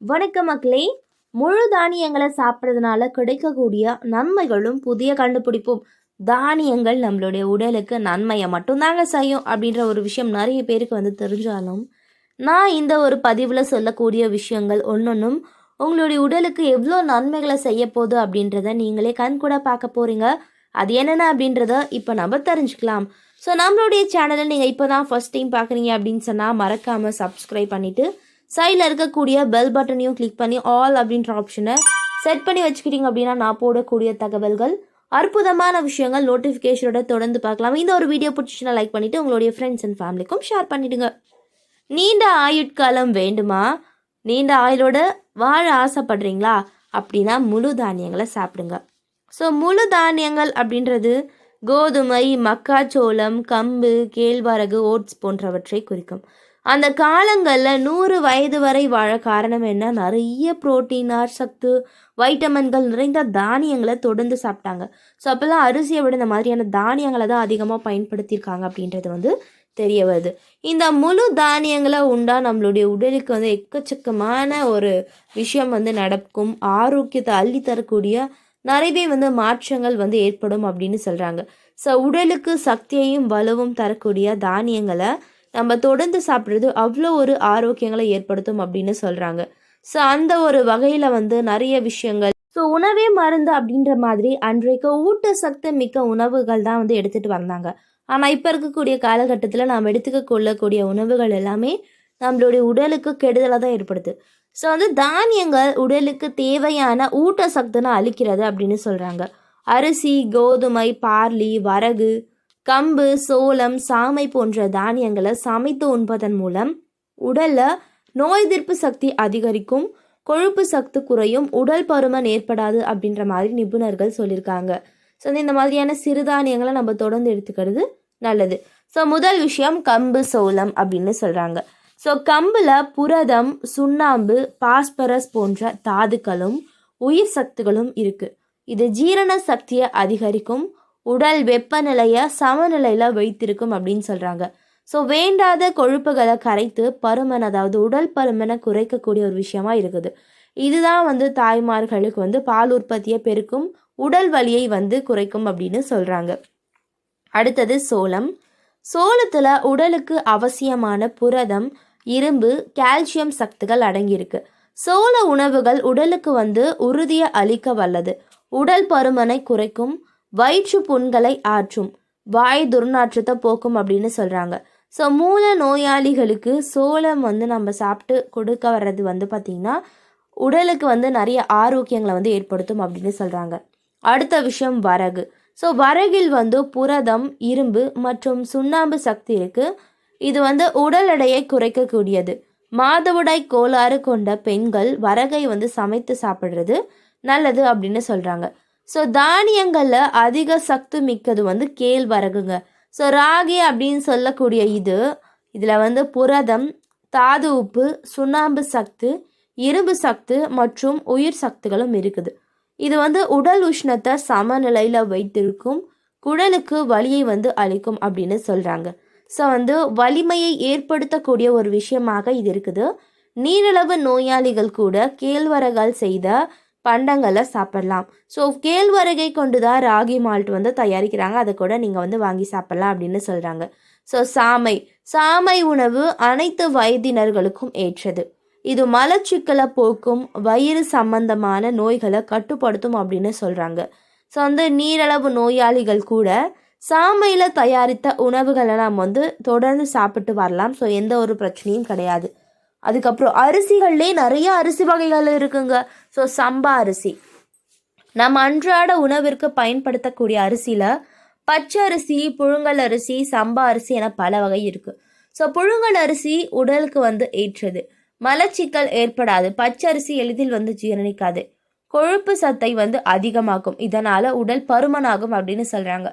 வணக்கம் மக்களே. முழு தானியங்களை சாப்பிட்றதுனால கிடைக்கக்கூடிய நன்மைகளும் புதிய கண்டுபிடிப்பும் தானியங்கள் நம்மளுடைய உடலுக்கு நன்மையை மட்டும்தாங்க செய்யும் அப்படின்ற ஒரு விஷயம் நிறைய பேருக்கு வந்து தெரிஞ்சாலும் நான் இந்த ஒரு பதிவில் சொல்லக்கூடிய விஷயங்கள் ஒன்றொன்றும் உங்களுடைய உடலுக்கு எவ்வளோ நன்மைகளை செய்ய போகுது அப்படின்றத நீங்களே கண் கூட பார்க்க போகிறீங்க அது என்னென்ன அப்படின்றத இப்போ நம்ம தெரிஞ்சுக்கலாம். ஸோ நம்மளுடைய சேனலை நீங்கள் இப்போ தான் ஃபஸ்ட் டைம் பார்க்குறீங்க அப்படின்னு சொன்னால் மறக்காமல் சப்ஸ்கிரைப் பண்ணிவிட்டு சைடில் இருக்கக்கூடிய பெல் பட்டனையும் கிளிக் பண்ணி ஆல் அப்படின்ற ஆப்ஷனை செட் பண்ணி வச்சுக்கிட்டீங்க அப்படின்னா நான் போடக்கூடிய தகவல்கள் அற்புதமான விஷயங்கள் நோட்டிஃபிகேஷனோட தொடர்ந்து பார்க்கலாம். இந்த ஒரு வீடியோ பிடிச்சிச்சுன்னா லைக் பண்ணிவிட்டு உங்களுடைய ஃப்ரெண்ட்ஸ் அண்ட் ஃபேமிலிக்கும் ஷேர் பண்ணிவிடுங்க நீண்ட ஆயுட்காலம் வேண்டுமா? நீண்ட ஆயுளோட வாழ ஆசைப்படுறீங்களா? அப்படின்னா முழு தானியங்களை சாப்பிடுங்க. ஸோ முழு தானியங்கள் அப்படின்றது கோதுமை மக்காச்சோளம் கம்பு கேழ்வரகு ஓட்ஸ் போன்றவற்றை குறிக்கும். அந்த காலங்களில் நூறு வயது வரை வாழ காரணம் என்ன? நிறைய புரோட்டீனார் சத்து வைட்டமின்கள் நிறைந்த தானியங்களை தொடர்ந்து சாப்பிட்டாங்க. ஸோ அப்போல்லாம் அரிசியை விட இந்த மாதிரியான தானியங்களை தான் அதிகமாக பயன்படுத்தியிருக்காங்க அப்படின்றது வந்து தெரிய வருது. இந்த முழு தானியங்களை உண்டா நம்மளுடைய உடலுக்கு வந்து எக்கச்சக்கமான ஒரு விஷயம் வந்து நடக்கும். ஆரோக்கியத்தை அள்ளி தரக்கூடிய நிறையவே வந்து மாற்றங்கள் வந்து ஏற்படும் அப்படின்னு சொல்கிறாங்க ஸோ உடலுக்கு சக்தியையும் வலுவும் தரக்கூடிய தானியங்களை நம்ம தொடர்ந்து சாப்பிட்றது அவ்வளோ ஒரு ஆரோக்கியங்களை ஏற்படுத்தும் அப்படின்னு சொல்கிறாங்க ஸோ அந்த ஒரு வகையில் வந்து நிறைய விஷயங்கள். ஸோ உணவே மருந்து அப்படின்ற மாதிரி அன்றைக்கு ஊட்டச்சத்து மிக்க உணவுகள் தான் வந்து எடுத்துகிட்டு வந்தாங்க. ஆனால் இப்போ இருக்கக்கூடிய காலகட்டத்தில் நாம் எடுத்துக்க கொள்ளக்கூடிய உணவுகள் எல்லாமே நம்மளுடைய உடலுக்கு கெடுதலை தான் ஏற்படுது. ஸோ வந்து தானியங்கள் உடலுக்கு தேவையான ஊட்டச்சத்துனை அளிக்கிறது அப்படின்னு சொல்கிறாங்க அரிசி கோதுமை பார்லி வரகு கம்பு சோளம் சாமை போன்ற தானியங்களை சமைத்து உண்பதன் மூலம் உடலில் நோய் எதிர்ப்பு சக்தி அதிகரிக்கும் கொழுப்பு சக்தி குறையும் உடல் பருமன் ஏற்படாது அப்படின்ற மாதிரி நிபுணர்கள் சொல்லியிருக்காங்க. ஸோ இந்த மாதிரியான சிறுதானியங்களை நம்ம தொடர்ந்து எடுத்துக்கிறது நல்லது. ஸோ முதல் விஷயம் கம்பு சோளம் அப்படின்னு சொல்கிறாங்க ஸோ கம்பில் புரதம் சுண்ணாம்பு பாஸ்பரஸ் போன்ற தாதுக்களும் உயிர் சக்திகளும் இருக்குது இது ஜீரண சக்தியை அதிகரிக்கும் உடல் வெப்பநிலையை சமநிலையில் வைத்திருக்கும் அப்படின்னு சொல்கிறாங்க ஸோ வேண்டாத கொழுப்புகளை கரைத்து பருமன் அதாவது உடல் பருமனை குறைக்கக்கூடிய ஒரு விஷயமா இருக்குது. இதுதான் வந்து தாய்மார்களுக்கு வந்து பால் உற்பத்தியை பெருக்கும் உடல் வலியை வந்து குறைக்கும் அப்படின்னு சொல்கிறாங்க அடுத்தது சோளம். சோளத்தில் உடலுக்கு அவசியமான புரதம் இரும்பு கால்சியம் சக்திகள் அடங்கியிருக்கு. சோள உணவுகள் உடலுக்கு வந்து உறுதியை அளிக்க வல்லது. உடல் பருமனை குறைக்கும் வயிற்று புண்களை ஆற்றும். வாய் துர்நாற்றத்தை போக்கும் அப்படின்னு சொல்கிறாங்க ஸோ மூல நோயாளிகளுக்கு சோளம் வந்து நம்ம சாப்பிட்டு கொடுக்க வர்றது வந்து பார்த்திங்கன்னா உடலுக்கு வந்து நிறைய ஆரோக்கியங்களை வந்து ஏற்படுத்தும் அப்படின்னு சொல்கிறாங்க அடுத்த விஷயம் வரகு. ஸோ வரகில் வந்து புரதம் இரும்பு மற்றும் சுண்ணாம்பு சக்தி இருக்குது இது வந்து உடல் எடையை குறைக்கக்கூடியது. மாதவிடாய் கோளாறு கொண்ட பெண்கள் வரகை வந்து சமைத்து சாப்பிட்றது நல்லது அப்படின்னு சொல்கிறாங்க ஸோ தானியங்களில் அதிக சக்தி மிக்கது வந்து கேழ்வரகுங்க. ஸோ ராகி அப்படின்னு சொல்லக்கூடிய இது இதில் வந்து புரதம் தாது உப்பு சுண்ணாம்பு சத்து இரும்பு சத்து மற்றும் உயிர் சக்திகளும் இருக்குது. இது வந்து உடல் உஷ்ணத்தை சமநிலையில் வைத்திருக்கும் குடலுக்கு வலியை வந்து அளிக்கும் அப்படின்னு சொல்கிறாங்க ஸோ வந்து வலிமையை ஏற்படுத்தக்கூடிய ஒரு விஷயமாக இது இருக்குது. நீரிழவு நோயாளிகள் கூட கேழ்வரகால் செய்த பண்டங்களை சாப்பிடலாம். ஸோ கேழ்வரகை கொண்டு தான் ராகி மால்ட் வந்து தயாரிக்கிறாங்க. அதை கூட நீங்கள் வந்து வாங்கி சாப்பிட்லாம் அப்படின்னு சொல்கிறாங்க ஸோ சாமை. சாமை உணவு அனைத்து வயதினர்களுக்கும் ஏற்றது. இது மலச்சிக்கலை போக்கும் வயிறு சம்பந்தமான நோய்களை கட்டுப்படுத்தும் அப்படின்னு சொல்கிறாங்க ஸோ வந்து நீரளவு நோயாளிகள் கூட சாமையில் தயாரித்த உணவுகளை நாம் வந்து தொடர்ந்து சாப்பிட்டு வரலாம். ஸோ எந்த ஒரு பிரச்சனையும் கிடையாது. அதுக்கப்புறம் அரிசிகள்லே நிறைய அரிசி வகைகள் இருக்குங்க. ஸோ சம்பா அரிசி. நம்ம அன்றாட உணவிற்கு பயன்படுத்தக்கூடிய அரிசியில் பச்சை அரிசி புழுங்கல் அரிசி சம்பா அரிசி என பல வகை இருக்குது ஸோ புழுங்கல் அரிசி உடலுக்கு வந்து ஏற்றது. மலச்சிக்கல் ஏற்படாது. பச்சரிசி எளிதில் வந்து ஜீரணிக்காது. கொழுப்பு சத்தை வந்து அதிகமாகும் இதனால் உடல் பருமனாகும் அப்படின்னு சொல்கிறாங்க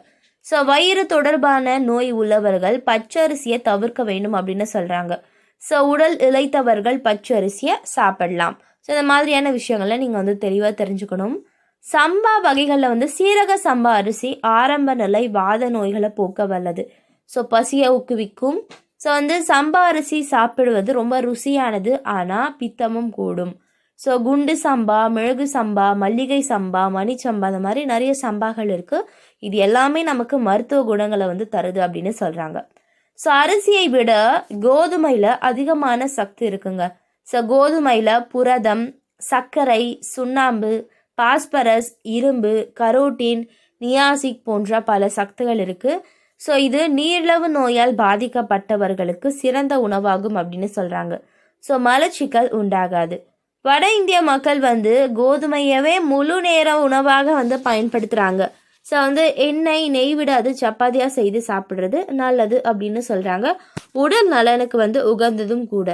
ஸோ வயிறு தொடர்பான நோய் உள்ளவர்கள் பச்சரிசியை தவிர்க்க வேண்டும் அப்படின்னு சொல்கிறாங்க ஸோ உடல் இழைத்தவர்கள் பச்சரிசியை சாப்பிடலாம். ஸோ இந்த மாதிரியான விஷயங்களை நீங்கள் வந்து தெளிவாக தெரிஞ்சுக்கணும். சம்பா வகைகளில் வந்து சீரக சம்பா அரிசி ஆரம்ப நிலை வாத நோய்களை போக்க வல்லது. ஸோ பசியை ஊக்குவிக்கும். ஸோ வந்து சம்பா அரிசி சாப்பிடுவது ரொம்ப ருசியானது ஆனால் பித்தமும் கூடும். ஸோ குண்டு சம்பா மிளகு சம்பா மல்லிகை சம்பா மணிச்சம்பா அந்த மாதிரி நிறைய சம்பாக்கள் இருக்குது இது எல்லாமே நமக்கு மருத்துவ குணங்களை வந்து தருது அப்படின்னு சொல்கிறாங்க ஸோ அரிசியை விட கோதுமையில் அதிகமான சக்தி இருக்குங்க. ஸோ கோதுமையில் புரதம் சர்க்கரை சுண்ணாம்பு பாஸ்பரஸ் இரும்பு கரோட்டின் நியாசிக் போன்ற பல சக்திகள் இருக்குது ஸோ இது நீரிழவு நோயால் பாதிக்கப்பட்டவர்களுக்கு சிறந்த உணவாகும் அப்படின்னு சொல்கிறாங்க ஸோ மலச்சிக்கல் உண்டாகாது. வட இந்திய மக்கள் வந்து கோதுமையவே முழு நேர உணவாக வந்து பயன்படுத்துகிறாங்க ஸோ வந்து எண்ணெய் நெய் விடாது சப்பாத்தியாக செய்து சாப்பிட்றது நல்லது அப்படின்னு சொல்கிறாங்க உடல் நலனுக்கு வந்து உகந்ததும் கூட.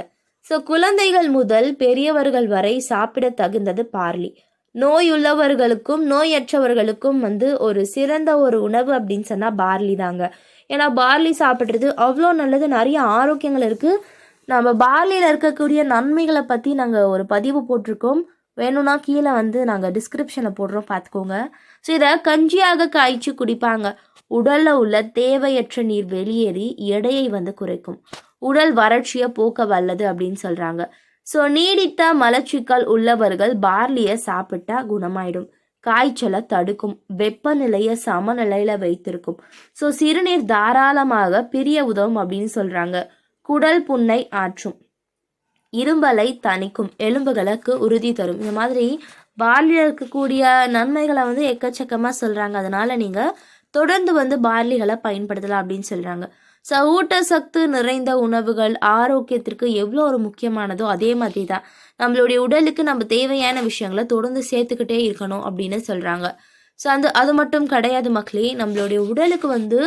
ஸோ குழந்தைகள் முதல் பெரியவர்கள் வரை சாப்பிட தகுந்தது பார்லி. நோய் உள்ளவர்களுக்கும் நோயற்றவர்களுக்கும் வந்து ஒரு சிறந்த ஒரு உணவு அப்படின்னு சொன்னால் பார்லி தாங்க. ஏன்னா பார்லி சாப்பிட்றது அவ்வளோ நல்லது. நிறைய ஆரோக்கியங்கள் இருக்குது நம்ம பார்லியில் இருக்கக்கூடிய நன்மைகளை பற்றி நாங்கள் ஒரு பதிவு போட்டிருக்கோம். வேணும்னா கீழே வந்து நாங்கள் டிஸ்கிரிப்ஷனில் போடுறோம் பார்த்துக்கோங்க ஸோ இதை கஞ்சியாக காய்ச்சி குடிப்பாங்க. உடலில் உள்ள தேவையற்ற நீர் வெளியேறி எடையை வந்து குறைக்கும். உடல் வறட்சியை போக்க வல்லது அப்படின்னு சொல்கிறாங்க ஸோ நீடித்த மலச்சிக்கல் உள்ளவர்கள் பார்லியை சாப்பிட்டா குணமாயிடும். காய்ச்சலை தடுக்கும். வெப்பநிலையை சமநிலையில் வைத்திருக்கும். ஸோ சிறுநீர் தாராளமாக பிரிய உதவும் அப்படின்னு சொல்கிறாங்க குடல் புண்ணை ஆற்றும். இரும்பலை தணிக்கும் எலும்புகளுக்கு உறுதி தரும். இந்த மாதிரி பார்லியில் இருக்கக்கூடிய நன்மைகளை வந்து எக்கச்சக்கமாக சொல்கிறாங்க அதனால் நீங்கள் தொடர்ந்து வந்து பார்லிகளை பயன்படுத்தலாம் அப்படின்னு சொல்கிறாங்க ஸோ ஊட்டச்சத்து நிறைந்த உணவுகள் ஆரோக்கியத்திற்கு எவ்வளோ ஒரு முக்கியமானதோ அதே மாதிரி தான். நம்மளுடைய உடலுக்கு நம்ம தேவையான விஷயங்களை தொடர்ந்து சேர்த்துக்கிட்டே இருக்கணும் அப்படின்னு சொல்கிறாங்க ஸோ அந்த அது மட்டும் கிடையாது மக்களே. நம்மளுடைய உடலுக்கு வந்து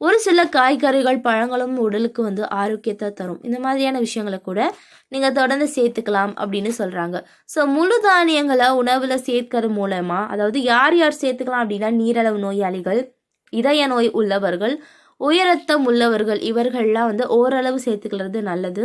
ஒரு சில காய்கறிகள் பழங்களும் உடலுக்கு வந்து ஆரோக்கியத்தை தரும். இந்த மாதிரியான விஷயங்களை கூட நீங்கள் தொடர்ந்து சேர்த்துக்கலாம் அப்படின்னு சொல்கிறாங்க ஸோ முழு தானியங்களை உணவில் சேர்க்கறது மூலமாக அதாவது யார் யார் சேர்த்துக்கலாம் அப்படின்னா நீரளவு நோயாளிகள் இதய நோய் உள்ளவர்கள் உயரத்தம் உள்ளவர்கள் இவர்கள்லாம் வந்து ஓரளவு சேர்த்துக்கிறது நல்லது.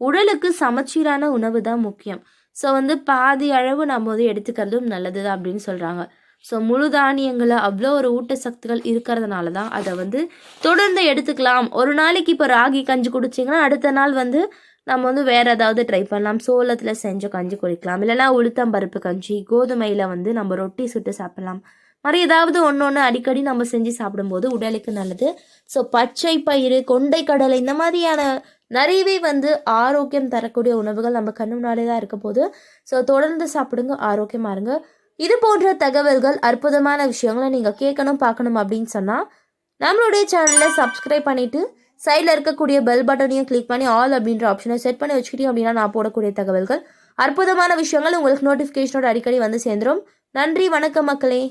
உடலுக்கு சமச்சீரான உணவு தான் முக்கியம். ஸோ வந்து பாதி அளவு நம்ம வந்து எடுத்துக்கிறதும் நல்லது தான் அப்படின்னு சொல்கிறாங்க ஸோ முழு தானியங்களில் அவ்வளோ ஒரு ஊட்டச்சத்துக்கள் இருக்கிறதுனால தான் அதை வந்து தொடர்ந்து எடுத்துக்கலாம். ஒரு நாளைக்கு இப்போ ராகி கஞ்சி குடிச்சிங்கன்னா அடுத்த நாள் வந்து நம்ம வந்து வேறு ஏதாவது ட்ரை பண்ணலாம். சோளத்தில் செஞ்ச கஞ்சி குடிக்கலாம். இல்லைனா உளுத்தம்பருப்பு கஞ்சி கோதுமையில் வந்து நம்ம ரொட்டி சுட்டு சாப்பிட்லாம். மாதிரி ஏதாவது ஒன்று ஒன்று அடிக்கடி நம்ம செஞ்சு சாப்பிடும்போது உடலுக்கு நல்லது. ஸோ பச்சை பயிறு கொண்டை கடலை இந்த மாதிரியான நிறையவே வந்து ஆரோக்கியம் தரக்கூடிய உணவுகள் நம்ம கண்ணு முன்னாடியே தான் இருக்க போது ஸோ தொடர்ந்து சாப்பிடுங்க ஆரோக்கியமாக இருங்க. இது போன்ற தகவல்கள் அற்புதமான விஷயங்களை நீங்கள் கேட்கணும் பார்க்கணும் அப்படின்னு சொன்னால் நம்மளுடைய சேனலை சப்ஸ்கிரைப் பண்ணிவிட்டு சைடில் இருக்கக்கூடிய பெல் பட்டனையும் கிளிக் பண்ணி ஆல் அப்படின்ற ஆப்ஷனை செட் பண்ணி வச்சுக்கிட்டீங்க அப்படின்னா நான் போடக்கூடிய தகவல்கள் அற்புதமான விஷயங்கள் உங்களுக்கு நோட்டிஃபிகேஷனோட அடிக்கடி வந்து சேர்ந்துடும் நன்றி வணக்கம் மக்களே.